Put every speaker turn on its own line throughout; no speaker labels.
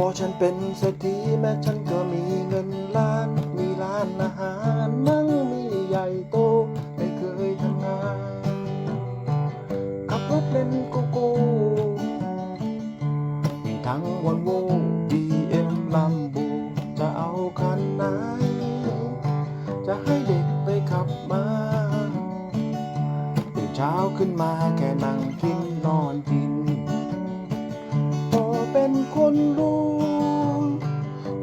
พอฉันเป็นเศรษฐีแม้ฉันก็มีเงินล้าน มีร้านอาหารนั่งมีใหญ่โต ไม่เคยทำงาน ขับรถเล่นโกโก้มีทั้งวันโวบีเอ็มลัมโบจะเอาคันไหน จะให้เด็กไปขับมาตื่นเช้าขึ้นมาแค่นั่งกินนอนกินพอเป็นคนรู้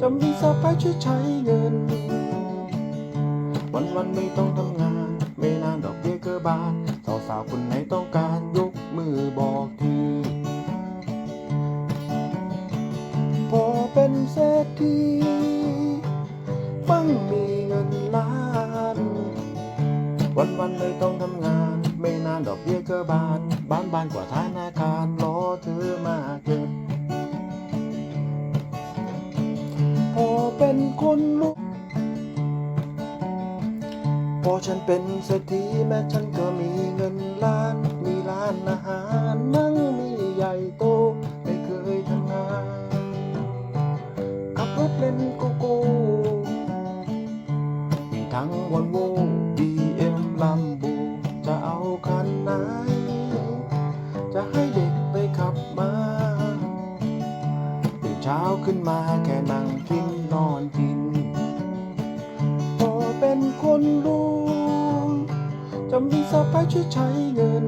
จะมีสะพายช่วยใช้เงิน วันวันไม่ต้องทำงาน ไม่นานดอกเบี้ยเกอบานสาวสาวคนไหนต้องการยกมือบอกทีพอเป็นเศรษฐีมั่งมีเงินล้าน วันวันไม่ต้องทำงาน ไม่นานดอกเบี้ยก็บานบ้านบ้านกว่าธนาคารรอเธอมาเกิด เป็นคนลุกพอฉันเป็นเศรษฐีแม้ฉันก็มีเงินล้าน มีร้านอาหารนั่งมีใหญ่โต ไม่เคยทำงานขับรถเล่นโกโก้มีทั้งวันโวบีเอ็มลัมโบจะเอาคันไหน จะให้เด็กไปขับมา เช้าขึ้นมาแค่นั่งกินนอนกินพอเป็นคนรู้จะมีสบายช่วยใช้เงิน